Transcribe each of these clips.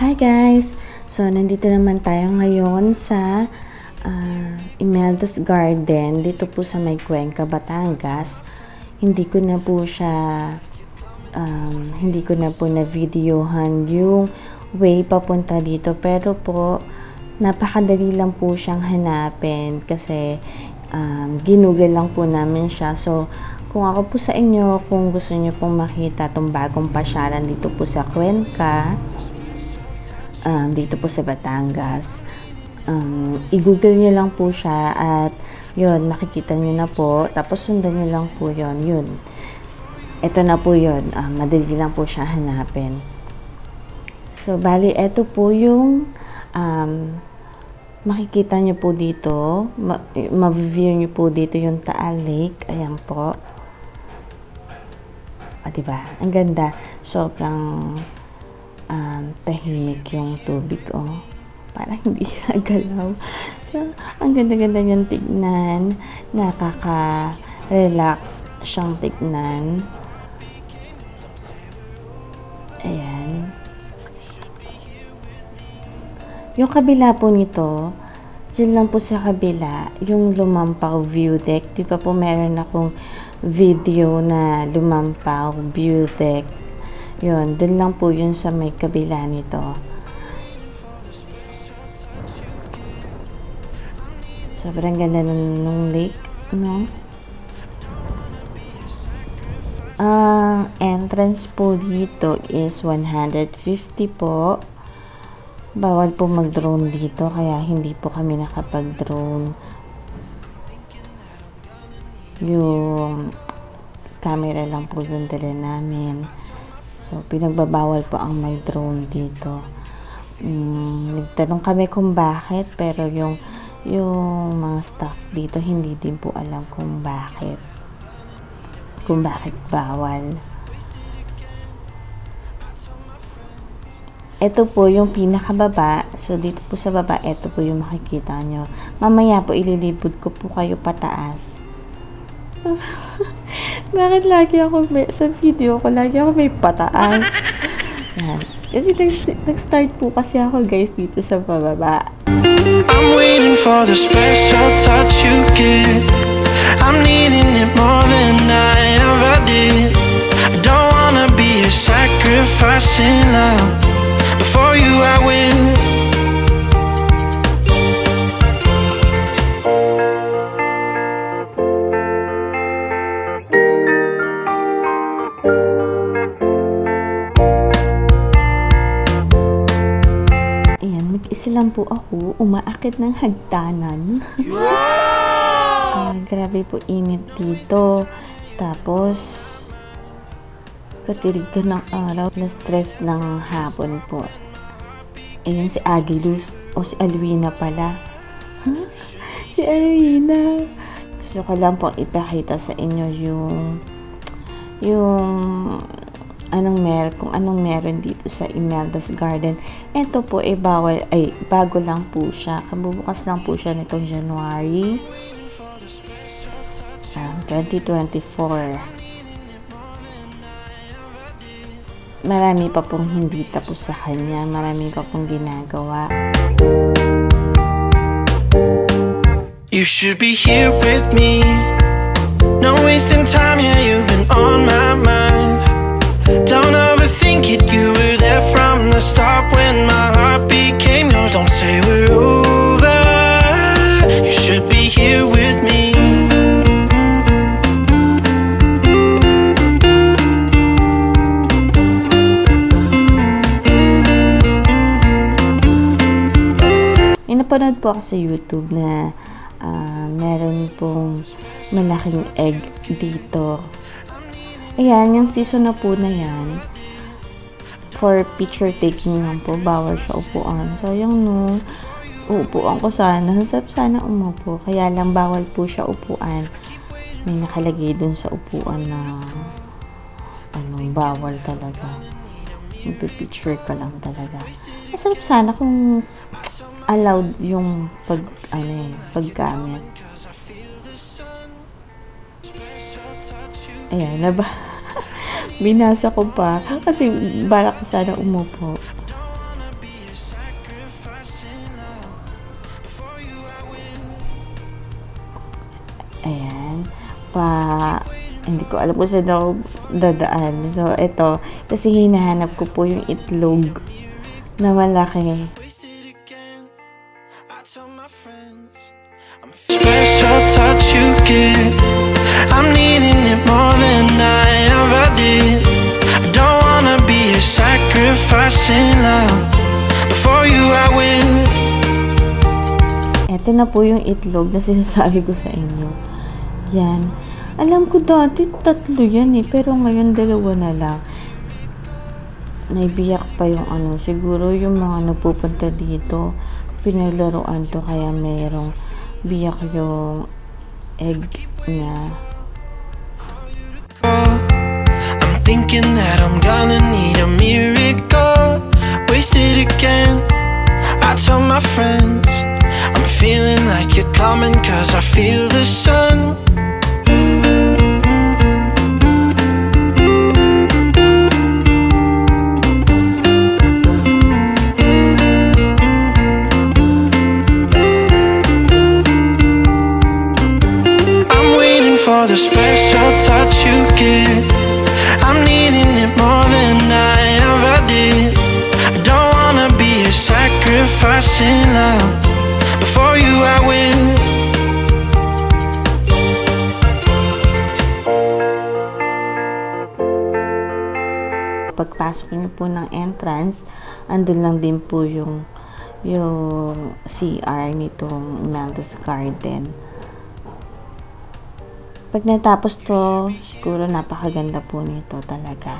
Hi guys! So, nandito naman tayo ngayon sa ah, Imelda's Garden dito po sa may Cuenca, Batangas. Hindi ko na po siya um, hindi ko na po na videohan yung way papunta dito pero po napakadali lang po siyang hanapin kasi um, ginugol lang po namin siya so kung ako po sa inyo kung gusto niyo pong makita tong bagong pasyalan dito po sa Cuenca um, dito po sa Batangas. Um, i-google nyo lang po siya at yun, makikita nyo na po. Tapos sundan nyo lang po yun. Yun. Ito na po yun. Um, madali lang po siya hanapin. So bali ito po yung um, makikita nyo po dito. Ma- ma-view nyo po dito yung Taal Lake. Ayan po. Ah, diba? Ang ganda. Sobrang um, tahimik yung tubig, oh. Parang hindi siya galaw. So, ang ganda-ganda niyang tignan. Nakaka-relax siyang tignan. Ayan. Yung kabila po nito, dyan lang po sa kabila, yung lumampaw view deck. Di ba po meron akong video na lumampaw view deck. Yun, dun lang po yun sa may kabila nito. Sobrang ganda nung, nung lake, no? Ang entrance po dito is 150 po. Bawal po mag-drone dito kaya hindi po kami nakapag-drone. Yung camera lang po yung dala namin. So, pinagbabawal po ang mag-drone dito. Mm, nagtanong kami kung bakit pero yung yung mga staff dito hindi din po alam kung bakit kung bakit bawal. Ito po yung pinakababa. So, dito po sa baba, ito po yung makikita nyo. Mamaya po, ililibod ko po kayo pataas. Bakit lagi ako may, sa video ko, lagi ako may pataas? Yan. Kasi nag- nag-start po kasi ako guys dito sa bababa. I'm waiting for the special touch you give. I'm needing it more than I ever did. I don't wanna be a sacrifice in love. Before you, I will. Umaakit ng hagdanan. Ah, grabe po init dito. Tapos, katirig ko ng araw, na stress ng hapon po. Ayan si Agilus, o si Alwina pala. Huh? Si Alwina. Gusto ko lang po ipakita sa inyo yung yung anong mer kung anong meron dito sa Imelda's Garden. Ito po ay bawal ay bago lang po siya. Kabubukas lang po siya nitong January um, 2024. Marami pa pong hindi tapos sa kanya. Marami pa pong ginagawa. You should be here with me. No wasting time, yeah, you've been on my mind. It, you were there from the start when my heart became yours. Don't say we're over. You should be here with me. Napanood po ako sa YouTube na ah, meron pong malaking egg dito. Ayan, yung season na po na yan, for picture taking lang po, bawal siya upuan. So, yung no, uupuan ko sana, sarap sana umupo. Kaya lang bawal po siya upuan. May nakalagay dun sa upuan na ano, bawal talaga. Magpipicture ka lang talaga. Masarap sana kung allowed yung pag, ano eh, paggamit. Ayan, naba binasa ko pa kasi balak ko sana umupo. Ayan. Pa, hindi ko alam kung saan ako dadaan. So, ito, kasi hinahanap ko po yung itlog na malaki. In love. Before you, I will. Ito na po yung itlog na sinasabi ko sa inyo. Yan. Alam ko dati tatlo yan eh, pero ngayon dalawa na lang. Naibiyak pa yung ano, siguro yung mga nagpupunta dito, pinaglaruan to kaya mayroong biyak yung egg niya. Thinking that I'm gonna need a miracle. Wasted again. I tell my friends I'm feeling like you're coming cause I feel the sun. I'm waiting for the special touch you get. Needing it more than I ever did. I don't wanna be a sacrifice in love. Before you, I will. Pagpasok niyo po ng entrance, andun lang din po yung yung CR nitong Imelda's Garden. Pag natapos to, siguro napakaganda po nito talaga.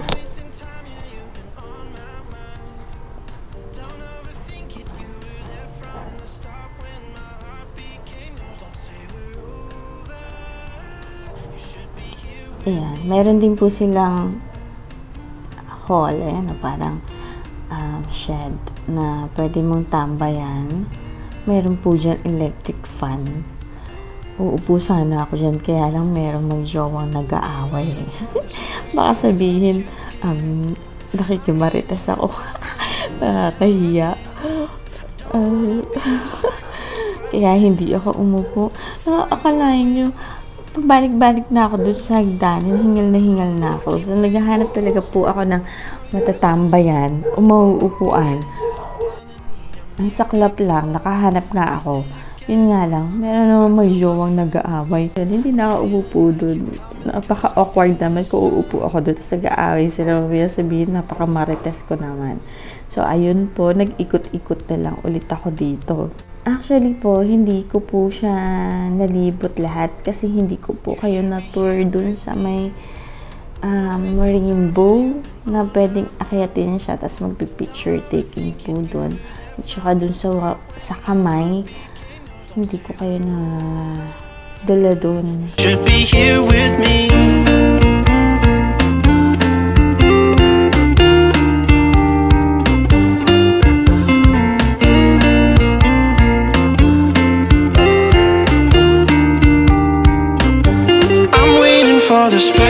Ayan, meron din po silang hall, ayan, na parang um, shed na pwede mong tambayan. Meron po dyan electric fan. Uupo sana ako dyan, kaya lang meron magjowang nag-aaway. Baka sabihin, um, nakikimarites ako. Nakakahiya. Uh, kaya hindi ako umupo. Uh, akalain nyo, pabalik-balik na ako doon sa hagdanan, hingal na hingal na ako. So, naghahanap talaga po ako ng matatambayan o mauupuan. Ang saklap lang, nakahanap na ako. Yun nga lang, meron naman may jowang nag-aaway. Yun, hindi na ako doon. Napaka-awkward naman kung uupo ako doon. Tapos nag-aaway sila. Mamaya sabihin, napaka-marites ko naman. So, ayun po, nag-ikot-ikot na lang ulit ako dito. Actually po, hindi ko po siya nalibot lahat kasi hindi ko po kayo na-tour dun sa may um, rainbow na pwedeng akyatin siya tapos magpi-picture taking po dun. At saka dun sa, sa kamay, hindi ko kayo na dala dun. Should be here with me. I'm waiting for the special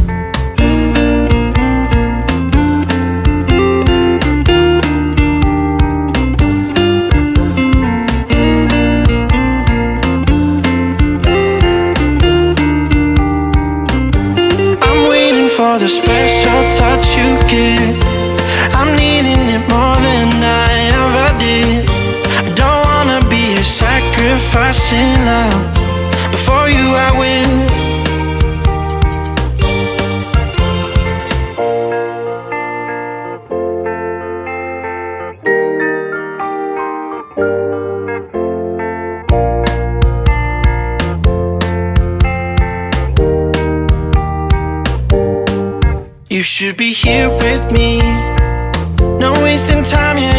For the special touch you give. I'm needing it more than I ever did. I don't wanna be a sacrifice in should be here with me. No wasting time, yeah,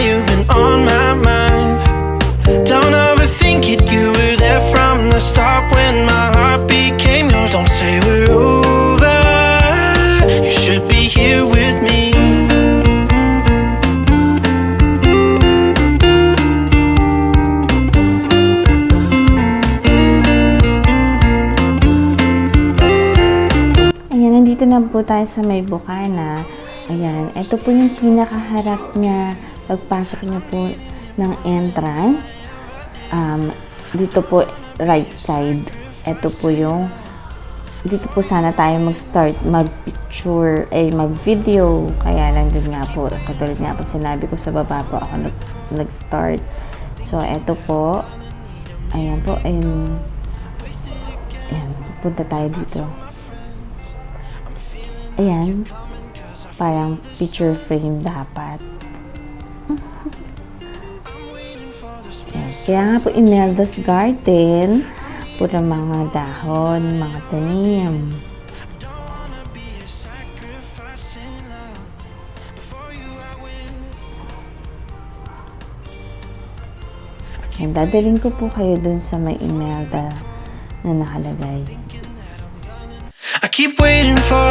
po tayo sa may bukana. Ayan, ito po yung pinakaharap niya pagpasok niya po ng entrance. Um, dito po, right side. Ito po yung dito po sana tayo mag-start mag-picture, ay mag-video. Kaya lang din nga po, katulad nga po sinabi ko sa baba po ako nag- nag-start. So, eto po. Ayan po, ayun. Ayan, punta tayo dito. Ayan. Parang picture frame dapat. Ayan. Kaya nga po Imelda's Garden, puro mga dahon, mga tanim. Ayan, dadalhin ko po kayo dun sa may Imelda na nakalagay. I keep waiting for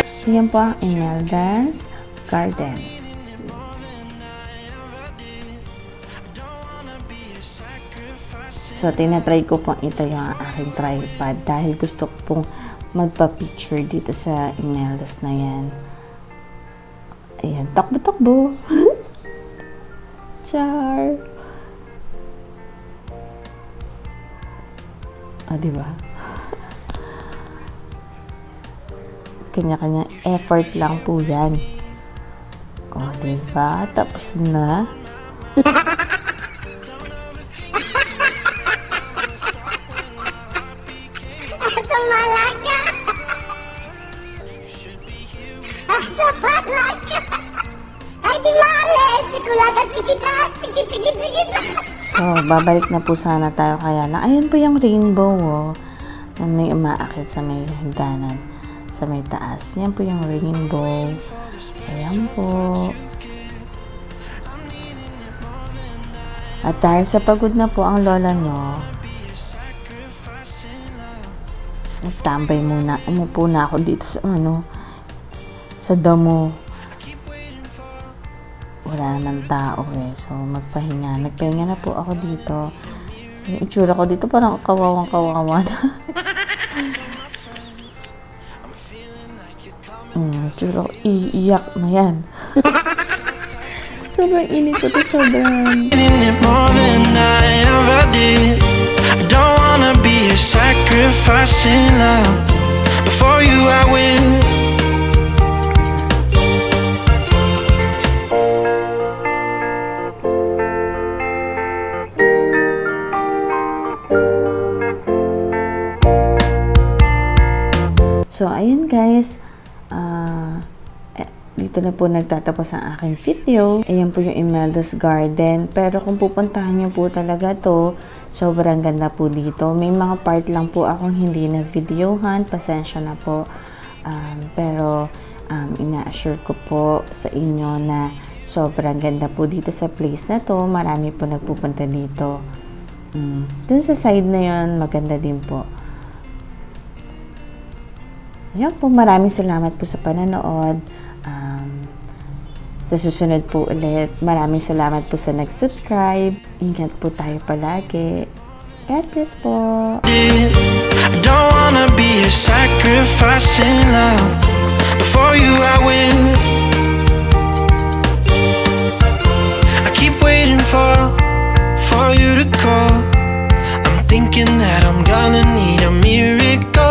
Yan po ang Imelda's Garden. So, tinatry ko pong ito yung aking tripod dahil gusto ko pong magpa-picture dito sa Imelda's na yan. Ayan, takbo-takbo. Char! Ah, di ba? Kanya-kanya effort lang po yan. O, di ba? Tapos na. Na. Na. So, babalik na po sana tayo kaya lang. Ayan po yung rainbow, oh. Na may umaakit sa may hagdanan. Sa may taas. Yan po yung rainbow. Ayan po. At dahil sa pagod na po ang lola nyo, nagtambay muna. Umupo na ako dito sa ano, sa damo. Wala nang tao eh. So, magpahinga. Nagpahinga na po ako dito. Yung itsura ko dito parang kawawang kawawa na. ko, iiyak na yan. sobrang init ko to sobrang. I love. Before you, I will. Dito na po nagtatapos ang aking video. Ayan po yung Imelda's Garden. Pero kung pupuntahan niyo po talaga to, sobrang ganda po dito. May mga part lang po akong hindi na videohan. Pasensya na po. Um, pero, um, ina-assure ko po sa inyo na sobrang ganda po dito sa place na to. Marami po nagpupunta dito. Mm. Dun sa side na yon maganda din po. Ayan po, maraming salamat po sa pananood. Sa susunod po ulit, maraming salamat po sa nag-subscribe. Ingat po tayo palagi. God bless po. I don't wanna be a sacrificing love. Before you, I will. I keep waiting for for you to call. I'm thinking that I'm gonna need a mirror.